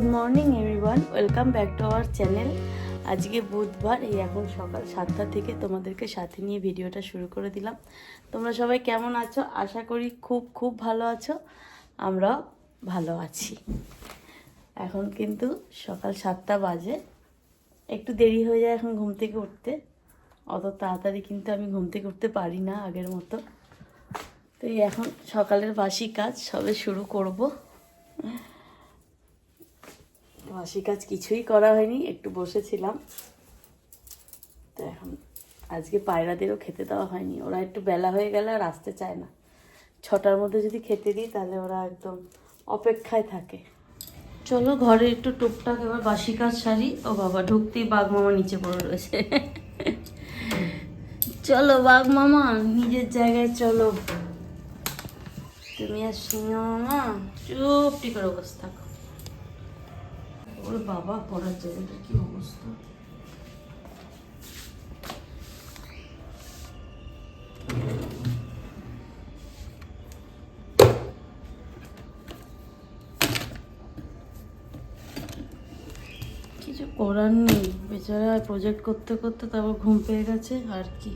Good morning everyone welcome back to our channel আজকে বুধবার, এই এখন সকাল সাতটা থেকে তোমাদেরকে সাথে নিয়ে ভিডিওটা শুরু করে দিলাম। তোমরা সবাই কেমন আছো? আশা করি খুব খুব ভালো আছো। আমরাও ভালো আছি। এখন কিন্তু সকাল সাতটা বাজে। একটু দেরি হয়ে যায় এখন ঘুম থেকে উঠতে। অত তাড়াতাড়ি কিন্তু আমি ঘুম থেকে উঠতে পারি না আগের মতো। তো এখন সকালের বাসি কাজ সবে শুরু করব। বাসি কাজ কিছুই করা হয়নি, একটু বসেছিলাম। তো এখন আজকে পায়রাদেরও খেতে দেওয়া হয়নি। ওরা একটু বেলা হয়ে গেলে আর আসতে চায় না। ছটার মধ্যে যদি খেতে দিই, তাহলে ওরা একদম অপেক্ষায় থাকে। চলো ঘরে একটু টুকটাক এবার বাসি কাজ সারি। ও বাবা, ঢুকতেই বাঘ মামা নিচে পড়ে রয়েছে। চলো বাঘ মামা, নিজের জায়গায় চলো। তুমি আর সিংহ মামা, চুপটি করে বসে থাকো। ওর বাবা পড়ার জায়গাটা কি অবস্থা? কিছু করার নেই। বেচারা প্রজেক্ট করতে করতে তারপর ঘুম পেয়ে গেছে, আর কি?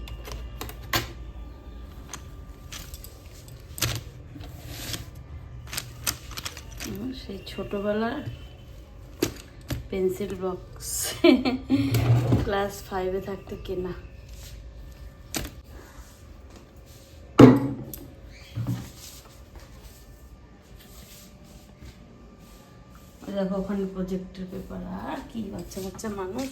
সেই ছোটবেলার পেন্সিল বক্স। ক্লাস ফাইভে থাকতে কেনা। দেখো ওখানে প্রজেক্টের পেপার আর কি বাচ্চা বাচ্চা মানুষ।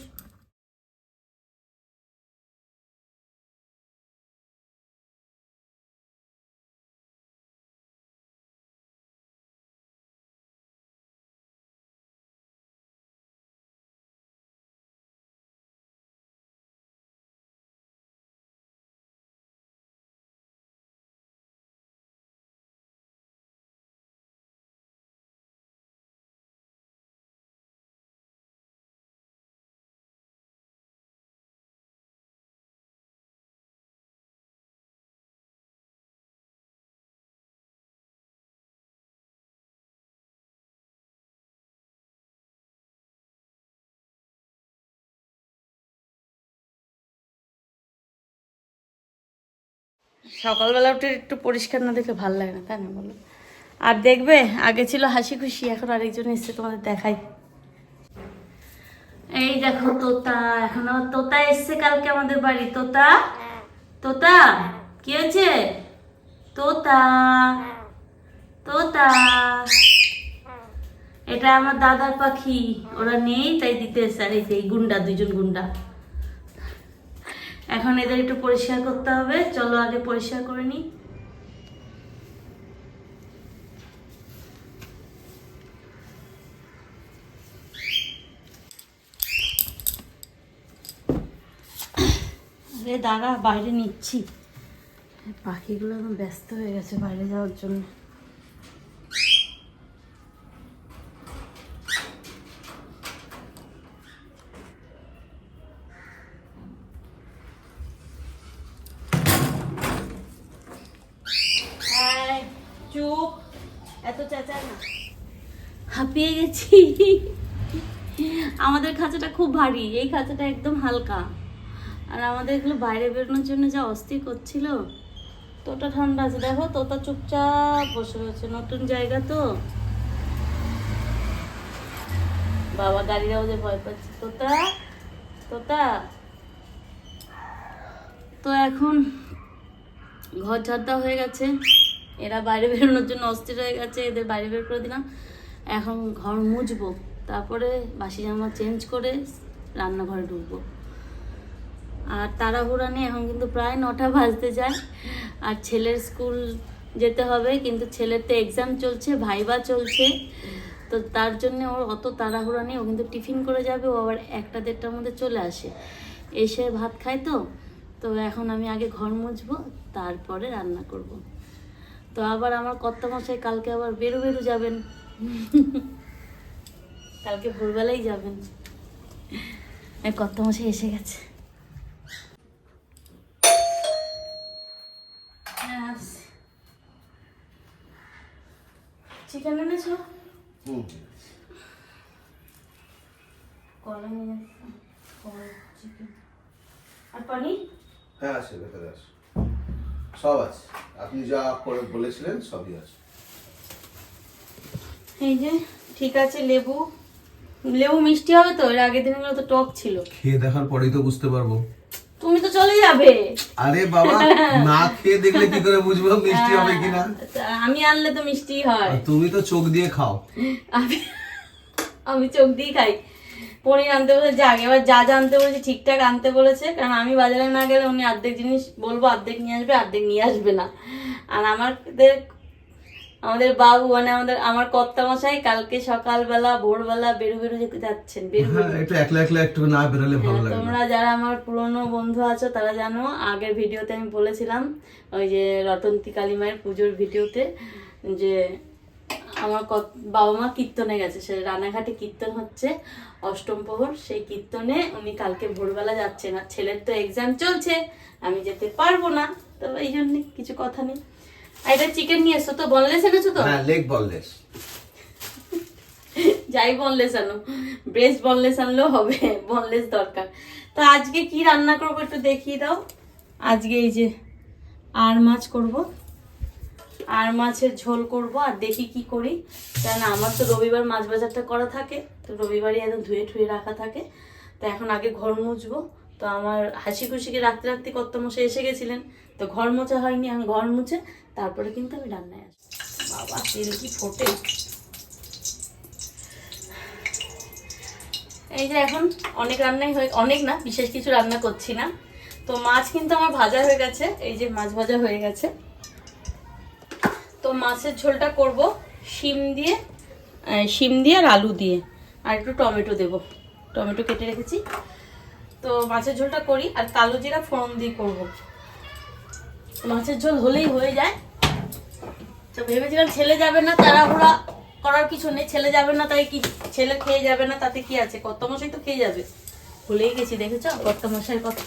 সকালবেলা উঠে একটু পরিষ্কার না দেখে ভালো লাগে না, তাই না বলো? আর দেখবে, আগে ছিল হাসি খুশি, এখন আরেকজন এসছে তোমাদের দেখাই। এই দেখো তোতা, এখন আবার তোতা এসছে কালকে আমাদের বাড়ি। তোতা? তোতা? কি হয়েছে? তোতা? তোতা? এটা আমার দাদার পাখি, ওরা নেই, তাই দিতে এসছে আর এই গুন্ডা দুজন গুন্ডা। এখন এদের একটু পরিষ্কার করতে হবে। চলো আগে পরিষ্কার করে নিই। দাঁড়া বাইরে নিচ্ছি। পাখিগুলো এখন ব্যস্ত হয়ে গেছে বাইরে যাওয়ার জন্য এই, চুপ এত চেঁচা না হাঁপিয়ে গেছি। আমাদের খাঁচাটা খুব ভারী, এই খাঁচাটা একদম হালকা। আর আমাদের এগুলো বাইরে বেরোনোর জন্য যা অস্থির করছিল, তোটা ঠান্ডা আছে। দেখো, তোতা চুপচাপ বসে রয়েছে, নতুন জায়গা তো। বাবা গাড়ির আওয়াজে ভয় পাচ্ছে। তোতা তোতা। তো এখন ঘর ঝাড়টা হয়ে গেছে। এরা বাইরে বেরোনোর জন্য অস্থির হয়ে গেছে, এদের বাইরে বের করে দিলাম। এখন ঘর মুছবো, তারপরে বাসি জামা চেঞ্জ করে রান্নাঘরে ঢুকবো। আর তাড়াহুড়া নেই, এখন কিন্তু প্রায় নটা বাজতে যায়। আর ছেলের স্কুল যেতে হবে, কিন্তু ছেলের তো এক্সাম চলছে, ভাইবা চলছে। তো তার জন্য ওর অত তাড়াহুড়া নেই, ও কিন্তু টিফিন করে যাবে, ও আবার একটা দেড়টার মধ্যে চলে আসে। এসে ভাত খায় তো তো এখন আমি আগে ঘর মুছবো, তারপরে রান্না করব। তো আবার আমার কর্তামশাই কালকে আবার বেরো বেরো যাবেন। কালকে ভোরবেলাই যাবেন। কর্তামশাই এসে গেছে। চিকেন এনেছো? কলা নিয়ে চিকেন। আর পানি হ্যাঁ আছে ভেতরে আছে। সব আছে। আপনি যা করে বলেছিলেন সবই আছে। এই যে ঠিক আছে লেবু। লেবু মিষ্টি হবে তো? এর আগের দিনগুলো তো টক ছিল। খেয়ে দেখার পরেই তো বুঝতে পারব। তুমি তো চলে যাবে। আরে বাবা না খেয়ে দেখলে কি করে বুঝব মিষ্টি হবে কিনা? আমি আনলে তো মিষ্টি হয়। তুমি তো চোখ দিয়ে খাও। আমি আমি চোখ দিয়ে খাই। পনির আনতে বলেছে যাক এবার যা যা আনতে বলেছে ঠিকঠাক আনতে বলেছে কারণ আমি বাজারে না গেলে উনি অর্ধেক জিনিস বলব অর্ধেক নিয়ে আসবে অর্ধেক নিয়ে আসবে না। আর আমাদের আমাদের বাবু মানে আমাদের আমার কর্তা মশাই কালকে সকালবেলা ভোরবেলা বেরু বেরু যেতে যাচ্ছেন বেরু হ্যাঁ একটু একলা একলা একটু না বেরোলে ভালো হ্যাঁ, লাগে তোমরা যারা আমার পুরনো বন্ধু আছো তারা জানো আগের ভিডিওতে আমি বলেছিলাম ওই যে রতন্তী কালী মায়ের পুজোর ভিডিওতে যে আমার বাবা মা কীর্তনে গেছে সে রানাঘাটে কীর্তন হচ্ছে অষ্টম প্রহর সেই কীর্তনে উনি কালকে ভোরবেলা যাচ্ছেন আর ছেলের তো এক্সাম চলছে আমি যেতে পারব না। তো এই জন্য কিছু কথা নেই। আর এটা চিকেন নিয়ে এসছো তো বললেস এনেছো তো? হ্যাঁ লেগ বললেস যাই বনলেস আনো ব্রেস্ট বনলেস আনলেও হবে বনলেস দরকার। তো আজকে কি রান্না করব একটু দেখিয়ে দাও। আজকে এই যে আর মাছ করব। আর মাছের ঝোল করব আর দেখি কি করি। কেন আমার তো রবিবার মাছ বাজারটা করা থাকে, তো রবিবারই একদম ধুয়ে ঠুয়ে রাখা থাকে। তো এখন আগে ঘর মুছবো, তো আমার হাসি খুশিকে রাখতে রাখতে কত মশাই এসে গেছিলেন, তো ঘর মোছা হয়নি আমি ঘর মুছে, তারপরে কিন্তু আমি রান্নায় আসি বাবা তেল কি ফোটে? এই যে এখন অনেক রান্নাই হয়ে, অনেক না, বিশেষ কিছু রান্না করছি না। তো মাছ কিন্তু আমার ভাজা হয়ে গেছে, এই যে মাছ ভাজা হয়ে গেছে। মাছের ঝোলটা করব, শিম দিয়ে শিম দিয়ে আর আলু দিয়ে। আর একটু টমেটো দেব। টমেটো কেটে রেখেছি। তো মাছের ঝোলটা করি, আর কালো জিরা ফোড়ন দিয়ে করব। মাছের ঝোল হলেই হয়ে যায়। তো ভেবেছিলাম ছেলে যাবে না, তাড়াহুড়া করার কিছু নেই। ছেলে যাবে না, তাই কি ছেলে খেয়ে যাবে না, তাতে কি আছে? কত মশাই তো খেয়ে যাবে। ভুলেই গেছি, দেখেছ? কত মশাই কথা।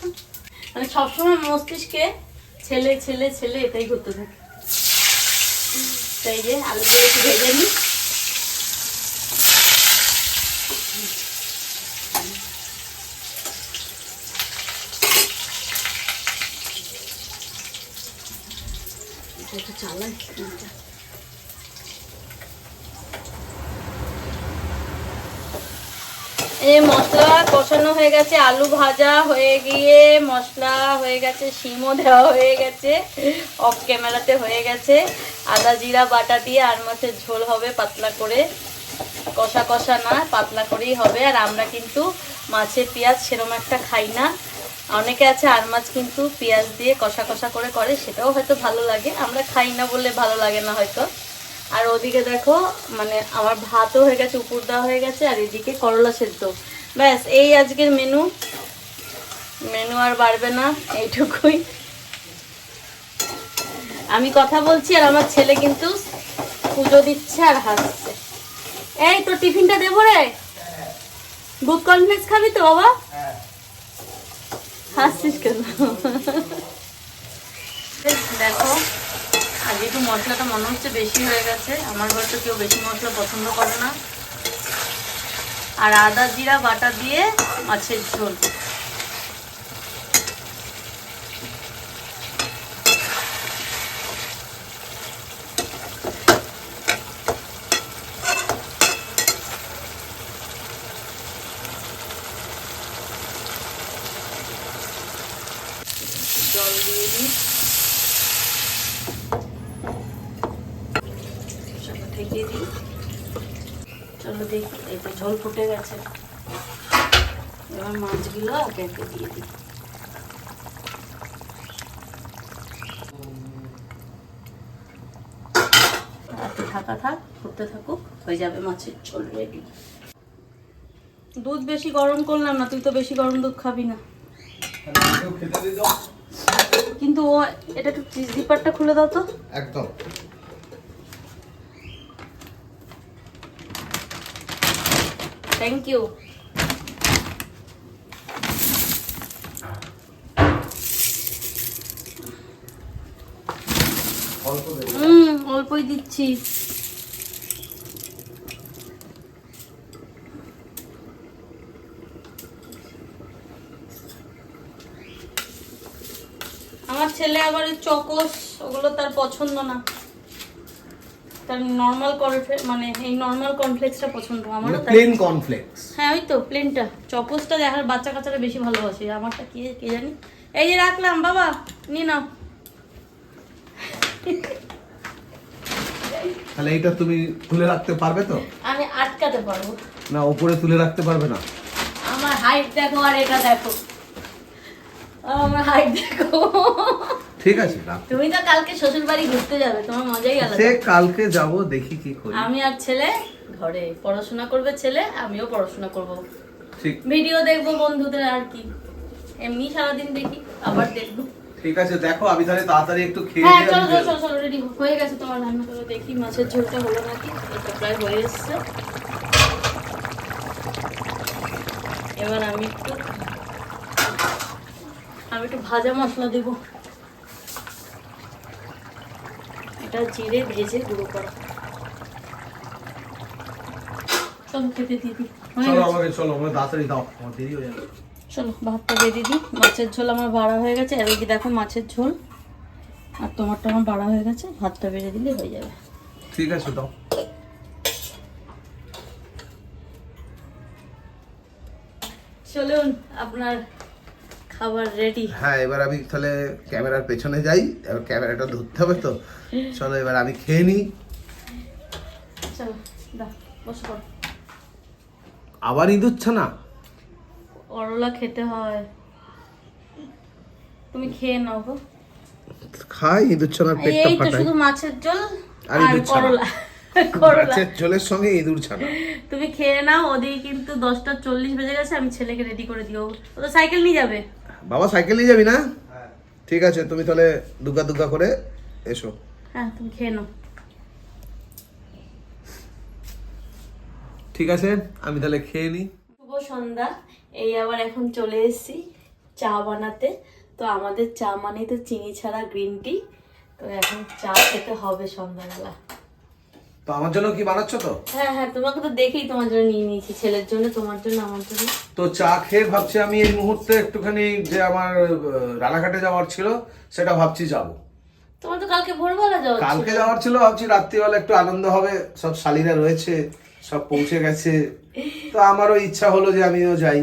মানে সবসময় মস্তিষ্কে ছেলে ছেলে ছেলে, এটাই করতে থাকে। তাই যে আলু দিয়ে একটু ভেজে নিই। এই মশলা কষানো হয়ে গেছে, আলু ভাজা হয়ে গিয়ে মশলা হয়ে গেছে, শিমও দেওয়া হয়ে গেছে অফ ক্যামেরাতে হয়ে গেছে। আদা জিরা, বাটা দিয়ে আর মাছের ঝোল হবে পাতলা করে। কষা কষা না, পাতলা করেই হবে। আর আমরা কিন্তু মাছে পেঁয়াজ সেরম একটা খাই না। অনেকে আছে আর মাছ কিন্তু পেঁয়াজ দিয়ে কষা কষা করে করে, সেটাও হয়তো ভালো লাগে। আমরা খাই না বলে ভালো লাগে না হয়তো। আর ওদিকে দেখো মানে আমার ভাতও হয়ে গেছে, উপর দেওয়া হয়ে গেছে, আর এদিকে করলা সেদ্ধ। ব্যাস, এই আজকের মেনু মেনু আর বাড়বে না, এইটুকুই। আমি কথা বলছি আর আমার ছেলে কিন্তু পুজো দিচ্ছে আর হাসছে। এই তো টিফিনটা দেবো রে দুধ কনফ্লেক্স খাবি তো, বাবা? হাসছিস কেন? দেখো আজ একটু মশলাটা মনে হচ্ছে বেশি হয়ে গেছে। আমার ঘরে কেউ বেশি মশলা পছন্দ করে না। আর আদা, জিরা, বাটা দিয়ে মাছের ঝোল। জল দিয়ে দিই ঢেকে দিই। চলো দেখি ঝোল ফুটে গেছে। এবার মাছগুলো দিয়ে দিই। থাক থাকুক, হয়ে যাবে মাছের ঝোল রেডি দুধ বেশি গরম করলাম না, তুই তো বেশি গরম দুধ খাবি না। কিন্তু ও এটা একটু জিপারটা খুলে দাও তো। একদম। থ্যাংক ইউ হুম অল্পই দিচ্ছি। আমার ছেলে আবার চকোস ওগুলো তার পছন্দ না। তার নর্মাল মানে এই নর্মাল কমপ্লেক্সটা পছন্দ আমারও প্লেন কর্নফ্লেক্স হ্যাঁ ওই তো প্লেনটা চকোসটা দেখার বাচ্চা কাচ্চারা বেশি ভালোবাসে। আমারটা কি কে জানি? এই যে রাখলাম বাবা নিয়ে নাও। তাহলে এইটা তুমি তুলে রাখতে পারবে তো? আমি আটকাতে পারব। না উপরে তুলে রাখতে পারবে না। আমার হাইট দেখো আর এটা দেখো। আমার হাইট দেখো। ঠিক আছে তুমি তো কালকে শ্বশুর বাড়ি ঘুরতে যাবে তোমার মজাই আলাদা। সে কালকে যাব দেখি কি করি। আমি আর ছেলে ঘরে। পড়াশোনা করবে ছেলে আমিও পড়াশোনা করব। ঠিক। ভিডিও দেখব বন্ধুদের আর কি। এমনি সারাদিন দেখি আবার দেখব। ঠিক আছে দেখো আমি তাহলে তাড়াতাড়ি একটু খেয়ে হ্যাঁ চলো চলো চলো রেডি হয়ে গেছে তোমার রান্না করে দেখি মাছের ঝোলটা হলো নাকি এটা প্রায় হয়ে এসছে। এবার আমি একটু একটু ভাজা মশলা দেব। এটা জিরে ভেজে গুঁড়ো করা। চলো খেতে দিয়ে চলো আমাকে চলো আমাকে তাড়াতাড়ি দাও। আমার দেরি হয়ে যাবে চলো ভাতটা দিয়ে মাছের ঝোল আমার বাড়া হয়ে গেছে। আর এদিকে দেখো মাছের ঝোল। আর তোমারটা আমার বাড়া হয়ে গেছে। ভাতটা বেড়ে দিলে হয়ে যাবে। ঠিক আছে দাও। চলুন আপনার খাবার রেডি হ্যাঁ এবার আমি তাহলে ক্যামেরার পেছনে যাই এবার ক্যামেরাটা ধরতে হবে তো। চলো এবার আমি খেয়ে নিই। চলো দা বসে পড়ো আবার ইঁদুর ছানা? করলা খেতে হয়। তুমি খেয়ে নাও গো। খাই ইঁদুর ছানার পেটটা এই তো শুধু মাছের ঝোল আর করলা মাছের ঝোলের সঙ্গে ইঁদুর ছানা। তুমি খেয়ে নাও ওদিকে কিন্তু দশটা চল্লিশ বেজে গেছে আমি ছেলেকে রেডি করে দিও। ও তো সাইকেল নিয়ে যাবে। বাবা সাইকেল নিয়ে যাবি না? ঠিক আছে তুমি তাহলে দুগা দুগা করে এসো। হ্যাঁ তুমি খেয়ে নাও। ঠিক আছে আমি তাহলে খেয়ে নিই শুভ সন্ধ্যা এই আবার এখন চলে এসেছি চা বানাতে। তো আমাদের চা মানে তো চিনি ছাড়া গ্রিন টি। তো এখন চা খেতে হবে সন্ধ্যাবেলা। তো আমার জন্য কি বানাচ্ছ তো? হ্যাঁ হ্যাঁ তোমাকে তো দেখেই তোমার জন্য নিয়ে নিয়েছি ছেলের জন্য তোমার জন্য আমার জন্য। তো চা খেয়ে ভাবছি আমি এই মুহূর্তে একটুখানি যে আমার রানাঘাটে যাওয়ার ছিল সেটা ভাবছি যাব। তোমার তো কালকে ভোরবেলা যাওয়া কালকে যাওয়ার ছিল ভাবছি রাত্রিবেলা একটু আনন্দ হবে সব শালিরা রয়েছে সব পৌঁছে গেছে। তো আমারও ইচ্ছা হলো যে আমিও যাই।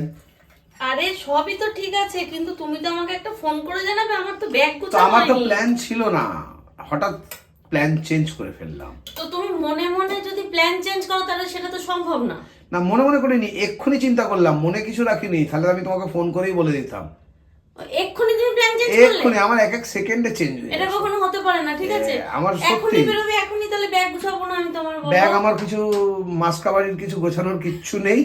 আরে সবই তো ঠিক আছে কিন্তু তুমি তো আমাকে একটা ফোন করে জানাবে আমার তো ব্যাগ তো আমার তো। প্ল্যান ছিল না। হঠাৎ প্ল্যান চেঞ্জ করে ফেললাম। তো তুমি মনে মনে যদি প্ল্যান চেঞ্জ করো তাহলে সেটা তো সম্ভব না। না মনে মনে করিনি এক্ষুনি চিন্তা করলাম মনে কিছু রাখিনি তাহলে আমি তোমাকে ফোন করেই বলে দিতাম। এক্ষুনি তুমি প্ল্যান চেঞ্জ করলে? এক্ষুনি আমার এক এক সেকেন্ডে চেঞ্জ হয়ে এটা কখনো হতে পারে না ঠিক আছে? আমার সত্যি। এখনই বেরোবে এখনই তাহলে ব্যাগ গুছাবো না আমি তোমার ব্যাগ আমার কিছু মাসকাবাড়ির কিছু গোছানোর কিচ্ছু নেই।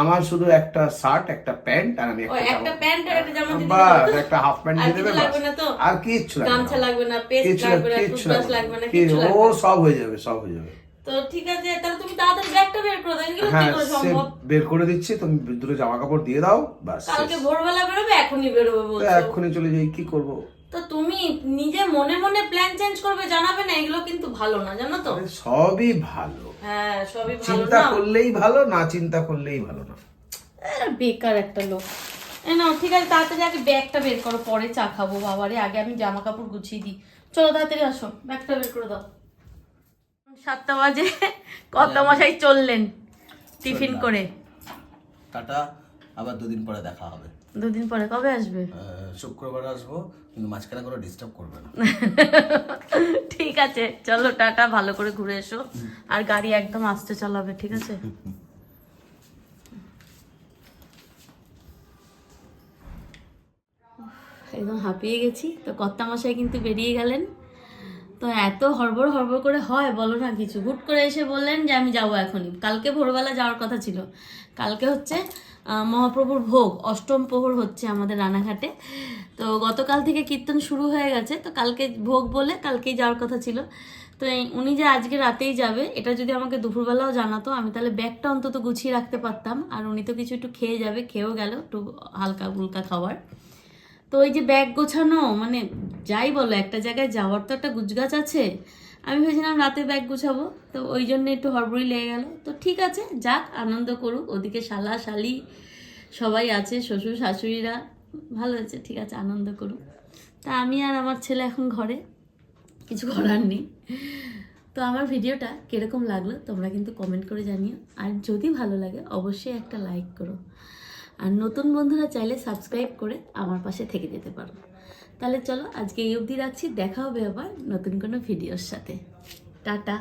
আমার শুধু একটা শার্ট একটা প্যান্ট আর আমি একটা একটা প্যান্ট আর একটা জামা দিতে বাস, একটা হাফ প্যান্ট দিয়ে দেবে লাগবে না তো? আর কিচ্ছু লাগবে গামছা লাগবে না পেস্ট লাগবে না টুথব্রাশ লাগবে না। কিছু ও সব হয়ে যাবে সব হয়ে যাবে। তো ঠিক আছে তাহলে তুমি তাড়াতাড়ি ব্যাগটা বের করে দাও এগুলো কি হ্যাঁ করে সে সম্ভব? বের করে দিচ্ছি তুমি দুটো জামা কাপড় দিয়ে দাও বাস কালকে ভোরবেলা বেরোবে এখনই বেরোবে বলছো? এক্ষুনি চলে যাই কি করব? তো তুমি নিজে মনে মনে প্ল্যান চেঞ্জ করবে জানাবে না এগুলো কিন্তু ভালো না জানো তো? সবই ভালো। হ্যাঁ সবই ভালো চিন্তা করলেই ভালো না চিন্তা করলেই ভালো না। বেকার একটা লোক। নাও ঠিক আছে তাড়াতাড়ি আগে ব্যাগটা বের করো পরে চা খাব বাবারে আগে আমি জামা কাপড় গুছিয়ে দিই। চলো তাড়াতাড়ি আসো ব্যাগটা বের করে দাও। সাতটা বাজে কত মশাই চললেন টিফিন করে? টাটা আবার দুদিন পরে দেখা হবে। দুদিন পরে? কবে আসবে? শুক্রবার আসব কিন্তু মাঝখানে কোনো ডিস্টার্ব করবে না। ঠিক আছে চলো টাটা ভালো করে ঘুরে এসো। আর গাড়ি একদম আস্তে চালাবে ঠিক আছে? একদম হাঁপিয়ে গেছি। তো কর্তা মশাই কিন্তু বেরিয়ে গেলেন। তো এত হড়বড় হড়বড় করে হয়, বলো না কিছু। হুট করে এসে বললেন যে, আমি যাব এখনই। কালকে ভোরবেলা যাওয়ার কথা ছিল। কালকে হচ্ছে মহাপ্রভুর ভোগ, অষ্টম প্রহর হচ্ছে আমাদের রানাঘাটে। তো গতকাল থেকে কীর্তন শুরু হয়ে গেছে। তো কালকে ভোগ বলে কালকেই যাওয়ার কথা ছিল। তো উনি যে আজকে রাতেই যাবে, এটা যদি আমাকে দুপুরবেলাও জানাতো, আমি তাহলে ব্যাগটা অন্তত গুছিয়ে রাখতে পারতাম। আর উনি তো কিছু একটু খেয়ে যাবে, খেয়েও গেল, একটু হালকা ফুলকা খাবার তো ওই যে ব্যাগ গোছানো মানে যাই বলো, একটা জায়গায় যাওয়ার তো একটা গুজগাছ আছে। আমি ভেবেছিলাম রাতে ব্যাগ গুছাবো, তো ওই জন্য একটু হড়বড়ি লেগে গেল। তো ঠিক আছে, যাক, আনন্দ করুক। ওদিকে শালা শালি সবাই আছে, শ্বশুর শাশুড়িরা, ভালো হয়েছে, ঠিক আছে, আনন্দ করুক। তা আমি আর আমার ছেলে এখন ঘরে, কিছু করার নেই। তো আমার ভিডিওটা কীরকম লাগল তোমরা কিন্তু কমেন্ট করে জানিও। আর যদি ভালো লাগে, অবশ্যই একটা লাইক করো। আর নতুন বন্ধুরা চাইলে সাবস্ক্রাইব করে আমার পাশে থেকে যেতে পারো। তাহলে চলো আজকে এই অবধি রাখছি, দেখা হবে আবার নতুন কোনো ভিডিওর সাথে। টাটা।